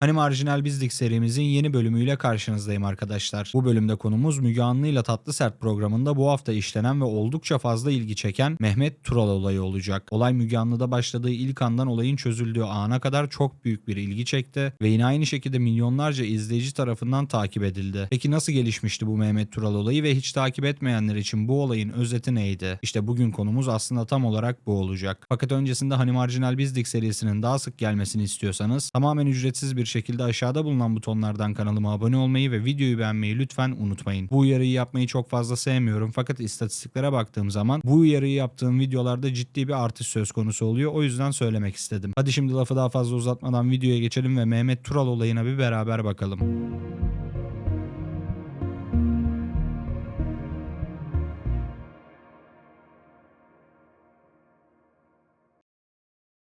Hani Marjinal Bizlik serimizin yeni bölümüyle karşınızdayım arkadaşlar. Bu bölümde konumuz Müge Anlı ile Tatlı Sert programında bu hafta işlenen ve oldukça fazla ilgi çeken Mehmet Tural olayı olacak. Olay Müge Anlı'da başladığı ilk andan olayın çözüldüğü ana kadar çok büyük bir ilgi çekti ve yine aynı şekilde milyonlarca izleyici tarafından takip edildi. Peki nasıl gelişmişti bu Mehmet Tural olayı ve hiç takip etmeyenler için bu olayın özeti neydi? İşte bugün konumuz aslında tam olarak bu olacak. Fakat öncesinde Hani Marjinal Bizlik serisinin daha sık gelmesini istiyorsanız tamamen ücretsiz bir şekilde aşağıda bulunan butonlardan kanalıma abone olmayı ve videoyu beğenmeyi lütfen unutmayın. Bu uyarıyı yapmayı çok fazla sevmiyorum fakat istatistiklere baktığım zaman bu uyarıyı yaptığım videolarda ciddi bir artış söz konusu oluyor. O yüzden söylemek istedim. Hadi şimdi lafı daha fazla uzatmadan videoya geçelim ve Mehmet Tural olayına bir beraber bakalım.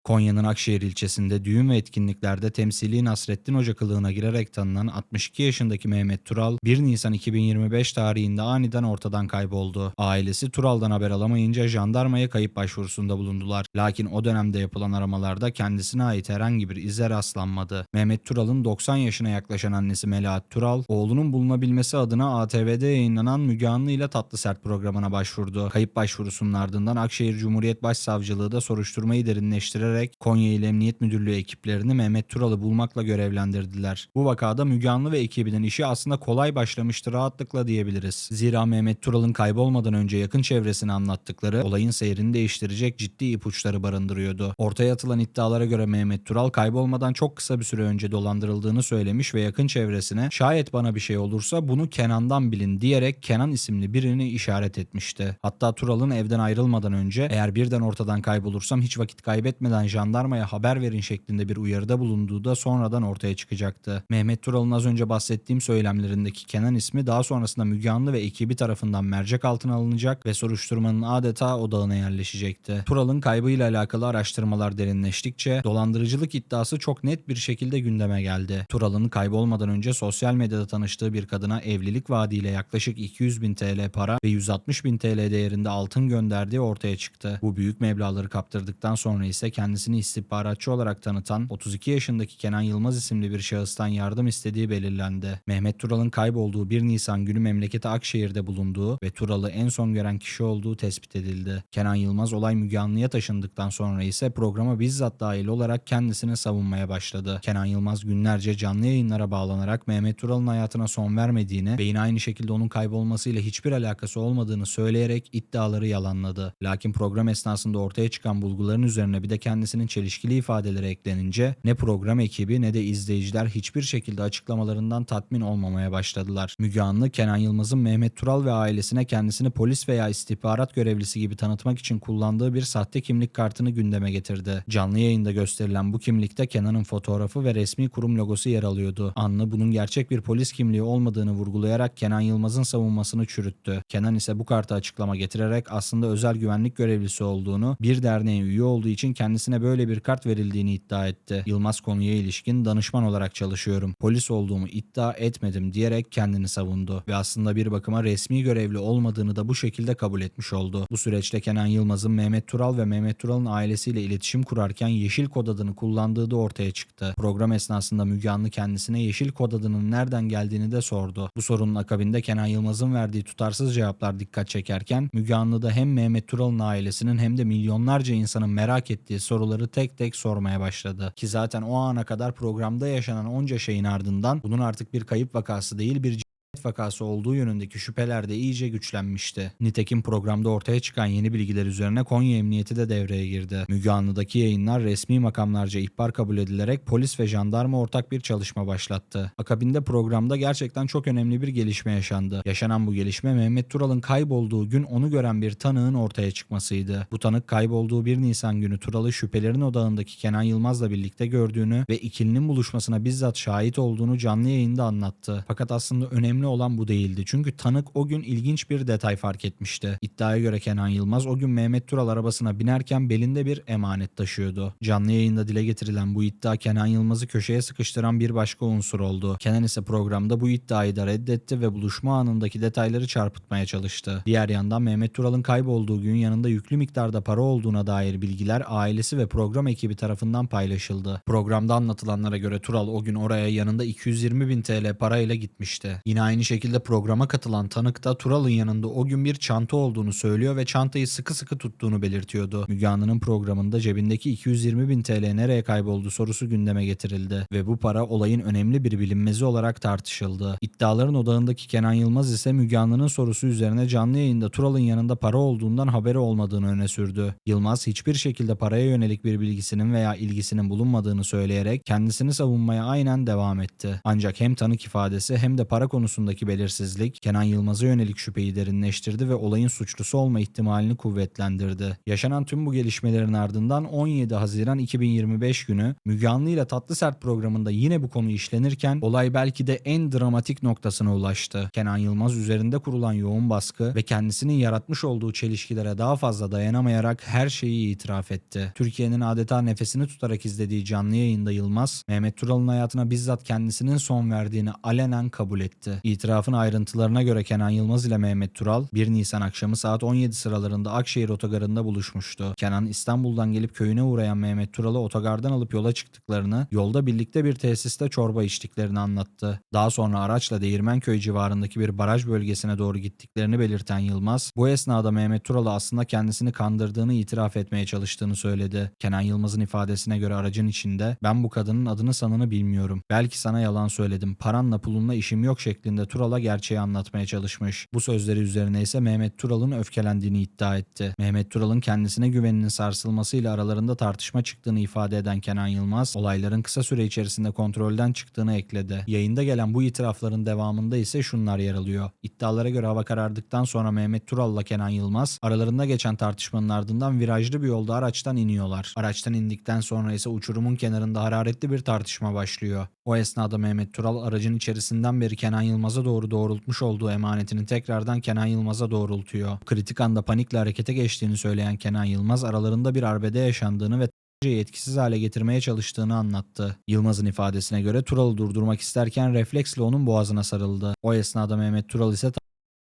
Konya'nın Akşehir ilçesinde düğün ve etkinliklerde temsili Nasrettin Hoca kılığına girerek tanınan 62 yaşındaki Mehmet Tural 1 Nisan 2025 tarihinde aniden ortadan kayboldu. Ailesi Tural'dan haber alamayınca jandarmaya kayıp başvurusunda bulundular. Lakin o dönemde yapılan aramalarda kendisine ait herhangi bir ize rastlanmadı. Mehmet Tural'ın 90 yaşına yaklaşan annesi Melahat Tural, oğlunun bulunabilmesi adına ATV'de yayınlanan Müge Anlı ile Tatlı Sert programına başvurdu. Kayıp başvurusunun ardından Akşehir Cumhuriyet Başsavcılığı da soruşturmayı derinleştirerek Konya İl Emniyet Müdürlüğü ekiplerini Mehmet Tural'ı bulmakla görevlendirdiler. Bu vakada Müge ve ekibinin işi aslında kolay başlamıştı rahatlıkla diyebiliriz. Zira Mehmet Tural'ın kaybolmadan önce yakın çevresine anlattıkları olayın seyrini değiştirecek ciddi ipuçları barındırıyordu. Ortaya atılan iddialara göre Mehmet Tural kaybolmadan çok kısa bir süre önce dolandırıldığını söylemiş ve yakın çevresine şayet bana bir şey olursa bunu Kenan'dan bilin diyerek Kenan isimli birini işaret etmişti. Hatta Tural'ın evden ayrılmadan önce eğer birden ortadan kaybolursam hiç vakit kaybetmeden jandarmaya haber verin şeklinde bir uyarıda bulunduğu da sonradan ortaya çıkacaktı. Mehmet Tural'ın az önce bahsettiğim söylemlerindeki Kenan ismi daha sonrasında Müge Anlı ve ekibi tarafından mercek altına alınacak ve soruşturmanın adeta odağına yerleşecekti. Tural'ın kaybıyla alakalı araştırmalar derinleştikçe dolandırıcılık iddiası çok net bir şekilde gündeme geldi. Tural'ın kaybolmadan önce sosyal medyada tanıştığı bir kadına evlilik vaadiyle yaklaşık 200 bin TL para ve 160 bin TL değerinde altın gönderdiği ortaya çıktı. Bu büyük meblağları kaptırdıktan sonra ise kendisini istihbaratçı olarak tanıtan 32 yaşındaki Kenan Yılmaz isimli bir şahıstan yardım istediği belirlendi. Mehmet Tural'ın kaybolduğu 1 Nisan günü memleketi Akşehir'de bulunduğu ve Tural'ı en son gören kişi olduğu tespit edildi. Kenan Yılmaz olay Müge Anlı'ya taşındıktan sonra ise programa bizzat dahil olarak kendisini savunmaya başladı. Kenan Yılmaz günlerce canlı yayınlara bağlanarak Mehmet Tural'ın hayatına son vermediğini ve yine aynı şekilde onun kaybolmasıyla hiçbir alakası olmadığını söyleyerek iddiaları yalanladı. Lakin program esnasında ortaya çıkan bulguların üzerine bir de kendisinin çelişkili ifadeleri eklenince ne program ekibi ne de izleyiciler hiçbir şekilde açıklamalarından tatmin olmamaya başladılar. Müge Anlı, Kenan Yılmaz'ın Mehmet Tural ve ailesine kendisini polis veya istihbarat görevlisi gibi tanıtmak için kullandığı bir sahte kimlik kartını gündeme getirdi. Canlı yayında gösterilen bu kimlikte Kenan'ın fotoğrafı ve resmi kurum logosu yer alıyordu. Anlı bunun gerçek bir polis kimliği olmadığını vurgulayarak Kenan Yılmaz'ın savunmasını çürüttü. Kenan ise bu kartı açıklama getirerek aslında özel güvenlik görevlisi olduğunu, bir derneğe üye olduğu için kendisine böyle bir kart verildiğini iddia etti. Yılmaz konuya ilişkin danışman olarak çalışıyorum. Polis olduğumu iddia etmedim diyerek kendini savundu ve aslında bir bakıma resmi görevli olmadığını da bu şekilde kabul etmiş oldu. Bu süreçte Kenan Yılmaz'ın Mehmet Tural ve Mehmet Tural'ın ailesiyle iletişim kurarken yeşil kod adını kullandığı da ortaya çıktı. Program esnasında Müge Anlı kendisine yeşil kod adının nereden geldiğini de sordu. Bu sorunun akabinde Kenan Yılmaz'ın verdiği tutarsız cevaplar dikkat çekerken Müge Anlı da hem Mehmet Tural'ın ailesinin hem de milyonlarca insanın merak ettiği soruları tek tek sormaya başladı. Ki zaten o ana kadar programda yaşanan onca şeyin ardından bunun artık bir kayıp vakası değil bir vakası olduğu yönündeki şüpheler de iyice güçlenmişti. Nitekim programda ortaya çıkan yeni bilgiler üzerine Konya Emniyeti de devreye girdi. Müge Anlı'daki yayınlar resmi makamlarca ihbar kabul edilerek polis ve jandarma ortak bir çalışma başlattı. Akabinde programda gerçekten çok önemli bir gelişme yaşandı. Yaşanan bu gelişme Mehmet Tural'ın kaybolduğu gün onu gören bir tanığın ortaya çıkmasıydı. Bu tanık kaybolduğu 1 Nisan günü Tural'ı şüphelerin odağındaki Kenan Yılmaz'la birlikte gördüğünü ve ikilinin buluşmasına bizzat şahit olduğunu canlı yayında anlattı. Fakat aslında önemli önemli olan bu değildi. Çünkü tanık o gün ilginç bir detay fark etmişti. İddiaya göre Kenan Yılmaz o gün Mehmet Tural arabasına binerken belinde bir emanet taşıyordu. Canlı yayında dile getirilen bu iddia Kenan Yılmaz'ı köşeye sıkıştıran bir başka unsur oldu. Kenan ise programda bu iddiayı da reddetti ve buluşma anındaki detayları çarpıtmaya çalıştı. Diğer yandan Mehmet Tural'ın kaybolduğu gün yanında yüklü miktarda para olduğuna dair bilgiler ailesi ve program ekibi tarafından paylaşıldı. Programda anlatılanlara göre Tural o gün oraya yanında 220 bin TL parayla gitmişti. Yine aynı şekilde programa katılan tanık da Tural'ın yanında o gün bir çanta olduğunu söylüyor ve çantayı sıkı sıkı tuttuğunu belirtiyordu. Müge Anlı'nın programında cebindeki 220 bin TL nereye kayboldu sorusu gündeme getirildi ve bu para olayın önemli bir bilinmezi olarak tartışıldı. İddiaların odağındaki Kenan Yılmaz ise Müge Anlı'nın sorusu üzerine canlı yayında Tural'ın yanında para olduğundan haberi olmadığını öne sürdü. Yılmaz hiçbir şekilde paraya yönelik bir bilgisinin veya ilgisinin bulunmadığını söyleyerek kendisini savunmaya aynen devam etti. Ancak hem tanık ifadesi hem de para konusundaki belirsizlik Kenan Yılmaz'a yönelik şüpheyi derinleştirdi ve olayın suçlusu olma ihtimalini kuvvetlendirdi. Yaşanan tüm bu gelişmelerin ardından 17 Haziran 2025 günü Müge Anlı ile Tatlı Sert programında yine bu konu işlenirken olay belki de en dramatik noktasına ulaştı. Kenan Yılmaz üzerinde kurulan yoğun baskı ve kendisinin yaratmış olduğu çelişkilere daha fazla dayanamayarak her şeyi itiraf etti. Türkiye'nin adeta nefesini tutarak izlediği canlı yayında Yılmaz, Mehmet Tural'ın hayatına bizzat kendisinin son verdiğini alenen kabul etti. İtirafın ayrıntılarına göre Kenan Yılmaz ile Mehmet Tural 1 Nisan akşamı saat 17 sıralarında Akşehir otogarında buluşmuştu. Kenan İstanbul'dan gelip köyüne uğrayan Mehmet Tural'ı otogardan alıp yola çıktıklarını, yolda birlikte bir tesiste çorba içtiklerini anlattı. Daha sonra araçla Değirmenköy civarındaki bir baraj bölgesine doğru gittiklerini belirten Yılmaz, bu esnada Mehmet Tural'ı aslında kendisini kandırdığını itiraf etmeye çalıştığını söyledi. Kenan Yılmaz'ın ifadesine göre aracın içinde ben bu kadının adını sanını bilmiyorum. Belki sana yalan söyledim. Paranla pulunla işim yok şeklinde Tural'a gerçeği anlatmaya çalışmış. Bu sözleri üzerine ise Mehmet Tural'ın öfkelendiğini iddia etti. Mehmet Tural'ın kendisine güveninin sarsılmasıyla aralarında tartışma çıktığını ifade eden Kenan Yılmaz, olayların kısa süre içerisinde kontrolden çıktığını ekledi. Yayında gelen bu itirafların devamında ise şunlar yer alıyor. İddialara göre hava karardıktan sonra Mehmet Tural'la Kenan Yılmaz aralarında geçen tartışmanın ardından virajlı bir yolda araçtan iniyorlar. Araçtan indikten sonra ise uçurumun kenarında hararetli bir tartışma başlıyor. O esnada Mehmet Tural aracın içerisinden beri Kenan Yılmaz'a doğru doğrultmuş olduğu emanetini tekrardan Kenan Yılmaz'a doğrultuyor. Kritik anda panikle harekete geçtiğini söyleyen Kenan Yılmaz aralarında bir arbede yaşandığını ve etkisiz hale getirmeye çalıştığını anlattı. Yılmaz'ın ifadesine göre Tural'ı durdurmak isterken refleksle onun boğazına sarıldı. O esnada Mehmet Tural ise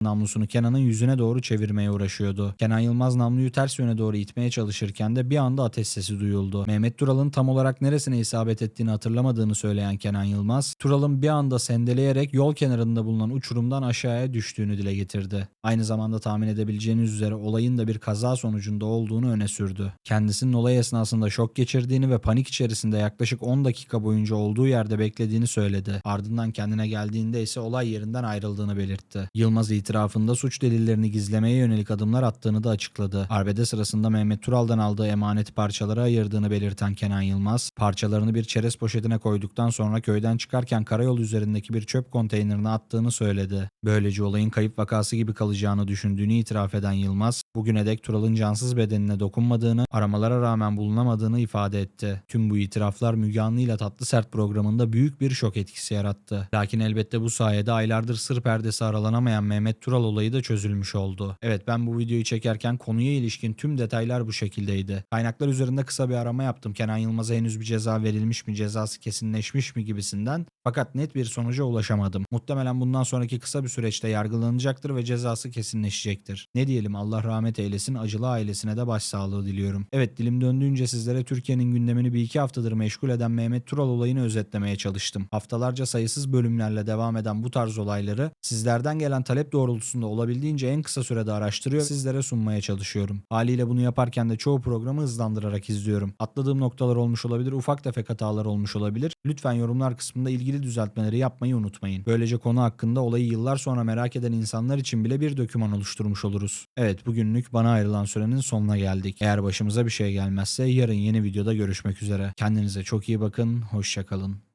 namlusunu Kenan'ın yüzüne doğru çevirmeye uğraşıyordu. Kenan Yılmaz namluyu ters yöne doğru itmeye çalışırken de bir anda ateş sesi duyuldu. Mehmet Tural'ın tam olarak neresine isabet ettiğini hatırlamadığını söyleyen Kenan Yılmaz, Tural'ın bir anda sendeleyerek yol kenarında bulunan uçurumdan aşağıya düştüğünü dile getirdi. Aynı zamanda tahmin edebileceğiniz üzere olayın da bir kaza sonucunda olduğunu öne sürdü. Kendisinin olay esnasında şok geçirdiğini ve panik içerisinde yaklaşık 10 dakika boyunca olduğu yerde beklediğini söyledi. Ardından kendine geldiğinde ise olay yerinden ayrıldığını belirtti. Yılmaz itirafında suç delillerini gizlemeye yönelik adımlar attığını da açıkladı. Arbede sırasında Mehmet Tural'dan aldığı emanet parçalara ayırdığını belirten Kenan Yılmaz, parçalarını bir çerez poşetine koyduktan sonra köyden çıkarken karayol üzerindeki bir çöp konteynerine attığını söyledi. Böylece olayın kayıp vakası gibi kalacağını düşündüğünü itiraf eden Yılmaz, bugüne dek Tural'ın cansız bedenine dokunmadığını, aramalara rağmen bulunamadığını ifade etti. Tüm bu itiraflar Müge Anlı ile Tatlı Sert programında büyük bir şok etkisi yarattı. Lakin elbette bu sayede aylardır sır perdesi aralanamayan Mehmet Tural olayı da çözülmüş oldu. Evet ben bu videoyu çekerken konuya ilişkin tüm detaylar bu şekildeydi. Kaynaklar üzerinde kısa bir arama yaptım. Kenan Yılmaz'a henüz bir ceza verilmiş mi, cezası kesinleşmiş mi gibisinden. Fakat net bir sonuca ulaşamadım. Muhtemelen bundan sonraki kısa bir süreçte yargılanacaktır ve cezası kesinleşecektir. Ne diyelim Allah rahmet eylesin, acılı ailesine de başsağlığı diliyorum. Evet dilim döndüğünce sizlere Türkiye'nin gündemini bir iki haftadır meşgul eden Mehmet Tural olayını özetlemeye çalıştım. Haftalarca sayısız bölümlerle devam eden bu tarz olayları sizlerden gelen talep doğrultusunda olabildiğince en kısa sürede araştırıyor sizlere sunmaya çalışıyorum. Haliyle bunu yaparken de çoğu programı hızlandırarak izliyorum. Atladığım noktalar olmuş olabilir, ufak tefek hatalar olmuş olabilir. Lütfen yorumlar kısmında ilgili düzeltmeleri yapmayı unutmayın. Böylece konu hakkında olayı yıllar sonra merak eden insanlar için bile bir döküman oluşturmuş oluruz. Evet bugünlük bana ayrılan sürenin sonuna geldik. Eğer başımıza bir şey gelmezse yarın yeni videoda görüşmek üzere. Kendinize çok iyi bakın, hoşçakalın.